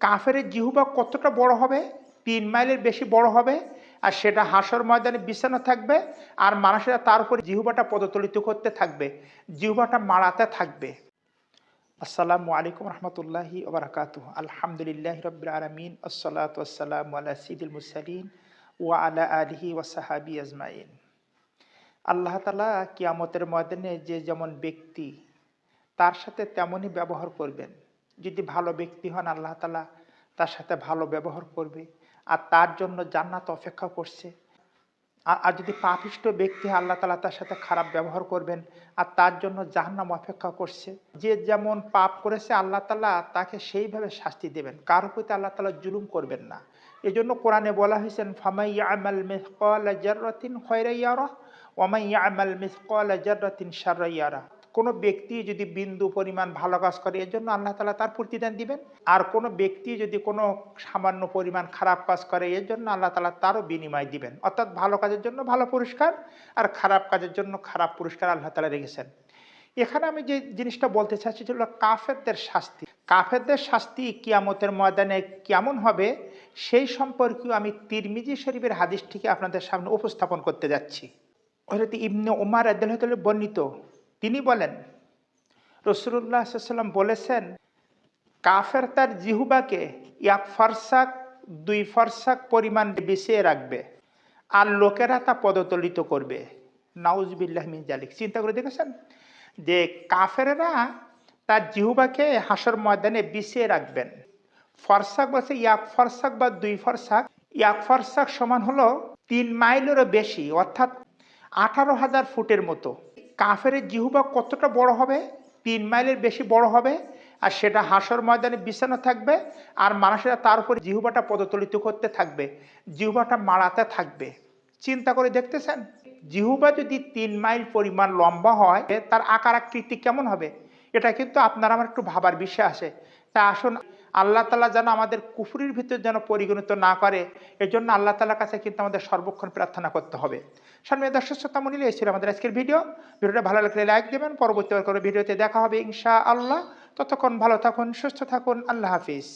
কাফের জিহুবা কতটা বড় হবে? তিন মাইলের বেশি বড় হবে। আর সেটা হাসর ময়দানে বিছানো থাকবে। আর মানুষেরা তার উপরে জিহুবাটা পদতলিত করতে থাকবে। জিহুবাটা মারাতে থাকবে। আসসালামু আলাইকুম রহমতুল্লাহি ওবরাকাত আলহামদুলিল্লাহ রবিল আলমিন। আসসালাত আসসালাম আলা সিদুল মুসালিন ওয়া আলা আলহি ওয়াসাহাবি আজমাইন। আল্লাহ তালা কিয়ামতের ময়দানে যে যেমন ব্যক্তি, তার সাথে তেমনই ব্যবহার করবেন। যদি ভালো ব্যক্তি হন, আল্লাহ তালা তার সাথে ভালো ব্যবহার করবে। আর তার জন্য জান্নাত অপেক্ষা করছে। আর- যদি পাপিষ্ট ব্যক্তি আল্লাহ তালা তার সাথে খারাপ ব্যবহার করবেন। আর তার জন্য জাহান্নাম অপেক্ষা করছে। যে যেমন পাপ করেছে, আল্লাহ তালা তাকে সেইভাবে শাস্তি দেবেন। কার প্রতি আল্লাহ তালা জুলুম করবেন না। এই জন্য কোরআনে বলা হয়েছেন ফামাই আমাল মিসকাল জাররাতিন কোনো ব্যক্তি যদি বিন্দু পরিমাণ ভালো কাজ করে, এর জন্য আল্লাহ তালা তার প্রতিদান দিবেন। আর কোনো ব্যক্তি যদি কোনো সামান্য পরিমাণ খারাপ কাজ করে, এর জন্য আল্লাহ তালা তারও বিনিময় দিবেন। অর্থাৎ ভালো কাজের জন্য ভালো পুরস্কার আর খারাপ কাজের জন্য খারাপ পুরস্কার আল্লাহ তালা রেখেছেন। এখানে আমি যে জিনিসটা বলতে চাচ্ছি হলো কাফেরদের শাস্তি। কাফেরদের শাস্তি কিয়ামতের ময়দানে কেমন হবে, সেই সম্পর্কেও আমি তিরমিজি শরীফের হাদিসটিকে আপনাদের সামনে উপস্থাপন করতে যাচ্ছি। হজরত ইবনে ওমার আদাল বর্ণিত তিনি বলেন রসুল্লাহ সাল্লাম বলেছেন, কাফের তার জিহুবাকে এক ফরসাক, দুই ফরসাক পরিমাণ বিছিয়ে রাখবে আর লোকেরা তা পদতলিত করবে। নাউজবিল্লাহ মিন জালিক চিন্তা করে দেখেছেন? যে কাফেরেরা তার জিহুবাকে হাসর ময়দানে বিছিয়ে রাখবেন। ফরসাক বলছে, এক ফরসাক বা দুই ফরসাক। এক ফরসাক সমান হলো তিন মাইলেরও বেশি, অর্থাৎ আঠারো হাজার ফুটের মতো। কাফের জিহুবা কতটা বড় হবে? তিন মাইলের বেশি বড় হবে। আর সেটা হাসর ময়দানে বিছানো থাকবে। আর মানুষেরা তার উপরে জিহুবাটা পদতলিত করতে থাকবে। জিহুবাটা মারাতে থাকবে। চিন্তা করে দেখতেছেন? জিহুবা যদি তিন মাইল পরিমাণ লম্বা হয়, তার আকার আকৃতি কেমন হবে? এটা কিন্তু আপনার আমার একটু ভাবার বিষয় আছে। তা আসুন আল্লাহ তালা যেন আমাদের কুফুরির ভিতর যেন পরিগণিত না করে, এজন্য জন্য আল্লাহ তালার কাছে কিন্তু আমাদের সর্বক্ষণ প্রার্থনা করতে হবে। সামনে দর্শক শ্রোতা মনিলে এসেছিল আমাদের আজকের ভিডিও। ভিডিওটা ভালো লাগলে লাইক দেবেন। পরবর্তী করে ভিডিওতে দেখা হবে ইনশা আল্লাহ ততক্ষণ ভালো থাকুন, সুস্থ থাকুন। আল্লাহ হাফিজ।